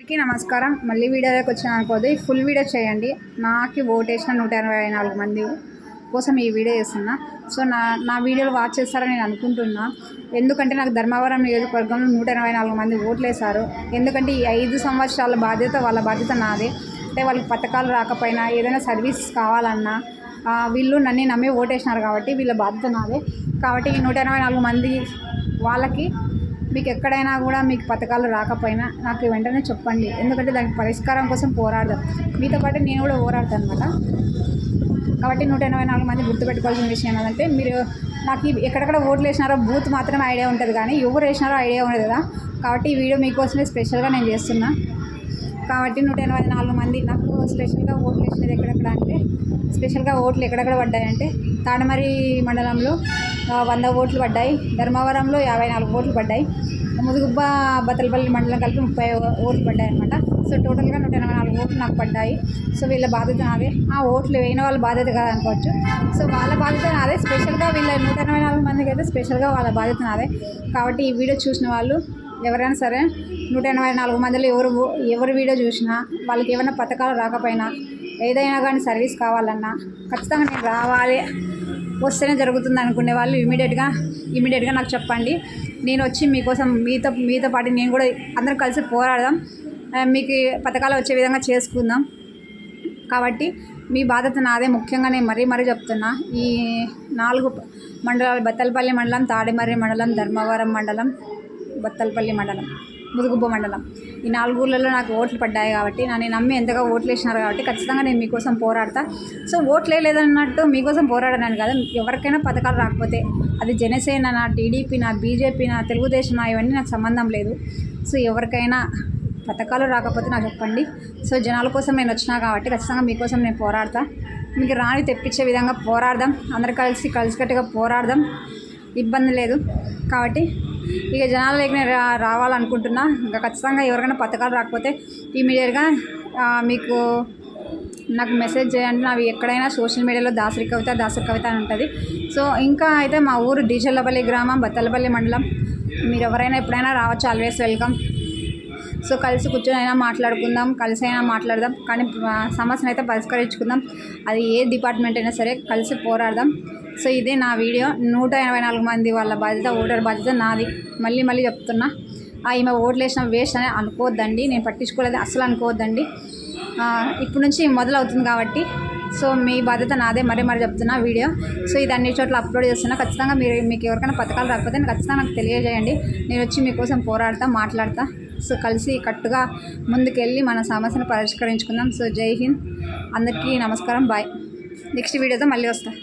అందరికీ నమస్కారం. మళ్ళీ వీడియోలోకి వచ్చిన అనుకోదు ఫుల్ వీడియో చేయండి. నాకు ఓటేసిన నూట ఎనభై నాలుగు మంది కోసం ఈ వీడియో చేస్తున్నా. సో నా నా వీడియోలు వాచ్ చేస్తారని నేను అనుకుంటున్నా. ఎందుకంటే నాకు ధర్మవరం నియోజకవర్గంలో నూట ఎనభై నాలుగు మంది ఓట్లు వేశారు. ఎందుకంటే ఈ ఐదు సంవత్సరాల బాధ్యత వాళ్ళ బాధ్యత నాదే. అంటే వాళ్ళకి పథకాలు రాకపోయినా ఏదైనా సర్వీస్ కావాలన్నా వీళ్ళు నన్ను నమ్మి ఓటేసినారు కాబట్టి వీళ్ళ బాధ్యత నాదే. కాబట్టి ఈ నూట ఎనభై నాలుగు మంది వాళ్ళకి మీకు ఎక్కడైనా కూడా మీకు పథకాలు రాకపోయినా నాకు వెంటనే చెప్పండి. ఎందుకంటే దానికి పరిష్కారం కోసం పోరాడదాం. మీతో పాటు నేను కూడా పోరాడతాను అనమాట కాబట్టి నూట ఎనభై నాలుగు మంది గుర్తుపెట్టుకోవాల్సిన విషయం ఏంటంటే మీరు నాకు ఎక్కడెక్కడ ఓట్లు వేసినారో బూత్ మాత్రమే ఐడియా ఉంటుంది కానీ ఎవరు వేసినారో ఐడియా ఉండదు కదా. కాబట్టి ఈ వీడియో మీకోసమే స్పెషల్గా నేను చేస్తున్నా. కాబట్టి నూట ఎనభై నాలుగు మంది నాకు స్పెషల్గా ఓట్లు వేసినది ఎక్కడెక్కడ అంటే స్పెషల్గా ఓట్లు ఎక్కడెక్కడ పడ్డాయంటే తాడమరి మండలంలో వంద ఓట్లు పడ్డాయి. ధర్మవరంలో యాభై నాలుగు ఓట్లు పడ్డాయి. ముదుగుబ్బ బతలపల్లి మండలం కలిపి ముప్పై ఓట్లు పడ్డాయి అనమాట సో టోటల్గా నూట ఎనభై నాలుగు ఓట్లు నాకు పడ్డాయి. సో వీళ్ళ బాధ్యత నాదే. ఆ ఓట్లు వేయిన వాళ్ళ బాధ్యత కాదు అనుకోవచ్చు. సో వాళ్ళ బాధ్యత నాదే. స్పెషల్గా వీళ్ళ నూట ఎనభై నాలుగు మందికి అయితే స్పెషల్గా వాళ్ళ బాధ్యత నాదే. కాబట్టి ఈ వీడియో చూసిన వాళ్ళు ఎవరైనా సరే నూట ఎనభై నాలుగు మందిలో ఎవరు ఎవరు వీడియో చూసినా వాళ్ళకి ఏమైనా పథకాలు రాకపోయినా ఏదైనా కానీ సర్వీస్ కావాలన్నా ఖచ్చితంగా నేను రావాలి. వస్తేనే జరుగుతుంది అనుకునే వాళ్ళు ఇమీడియట్గా ఇమీడియట్గా నాకు చెప్పండి. నేను వచ్చి మీకోసం మీతో మీతో పాటు నేను కూడా అందరం కలిసి పోరాడదాం. మీకు పథకాలు వచ్చే విధంగా చేసుకుందాం. కాబట్టి మీ బాధ్యత నాదే ముఖ్యంగా నేను మరీ మరీ చెప్తున్నా. ఈ నాలుగు మండలాలు బత్తలపల్లి మండలం తాడిమర్రి మండలం ధర్మవరం మండలం బత్తలపల్లి మండలం. ముదుగుబ్బ మండలం ఈ నాలుగు నాకు ఓట్లు పడ్డాయి కాబట్టి నన్ను నమ్మి ఎంతగా ఓట్లు వేసినారు కాబట్టి ఖచ్చితంగా నేను మీకోసం పోరాడతా. సో ఓట్లు లేదన్నట్టు మీకోసం పోరాడనాను కాదు ఎవరికైనా పథకాలు రాకపోతే అది జనసేన నా టీడీపీ నా బీజేపీ నా తెలుగుదేశం నా ఇవన్నీ నాకు సంబంధం లేదు. సో ఎవరికైనా పథకాలు రాకపోతే నాకు చెప్పండి. సో జనాల కోసం నేను వచ్చినా కాబట్టి ఖచ్చితంగా మీకోసం నేను పోరాడతా. మీకు రాని తెప్పించే విధంగా పోరాడదాం. అందరు కలిసి కలిసికట్టుగా పోరాడదాం. ఇబ్బంది లేదు. కాబట్టి ఇక జనాలు నేను రా రావాలనుకుంటున్నా. ఇంకా ఖచ్చితంగా ఎవరికైనా పథకాలు రాకపోతే ఇమీడియట్గా మీకు నాకు మెసేజ్ చేయండి. నావి ఎక్కడైనా సోషల్ మీడియాలో దాసరి కవిత దాసరి కవిత అని ఉంటుంది. సో ఇంకా అయితే మా ఊరు డీజల్లపల్లి గ్రామం బత్తలపల్లి మండలం. మీరు ఎవరైనా ఎప్పుడైనా రావచ్చు ఆల్వేస్ వెల్కమ్. సో కలిసి కూర్చొని అయినా మాట్లాడుకుందాం కలిసి అయినా మాట్లాడదాం కానీ సమస్యను అయితే పరిష్కరించుకుందాం. అది ఏ డిపార్ట్మెంట్ అయినా సరే కలిసి పోరాడదాం. సో ఇదే నా వీడియో. నూట ఎనభై నాలుగు మంది వాళ్ళ బాధ్యత ఓటర్ బాధ్యత నాది. మళ్ళీ మళ్ళీ చెప్తున్నా. ఆ, ఈమె ఓట్లు వేసిన వేస్ట్ అని అనుకోవద్దండి. నేను పట్టించుకోలేదు అసలు అనుకోవద్దండి. ఇప్పటి ఇప్పుడు నుంచి మొదలవుతుంది కాబట్టి. సో మీ బాధ్యత నాదే. మరీ మరీ చెప్తున్నా వీడియో. సో ఇది అన్ని చోట్ల అప్లోడ్ చేస్తున్నా. ఖచ్చితంగా మీరు మీకు ఎవరికైనా పథకాలు రాకపోతే ఖచ్చితంగా నాకు తెలియజేయండి. నేను వచ్చి మీకోసం పోరాడతా మాట్లాడతా. సో కలిసి కట్టుగా ముందుకెళ్ళి మన సమస్యను పరిష్కరించుకుందాం. సో జై హింద్. అందరికీ నమస్కారం. బాయ్. నెక్స్ట్ వీడియోతో మళ్ళీ వస్తాను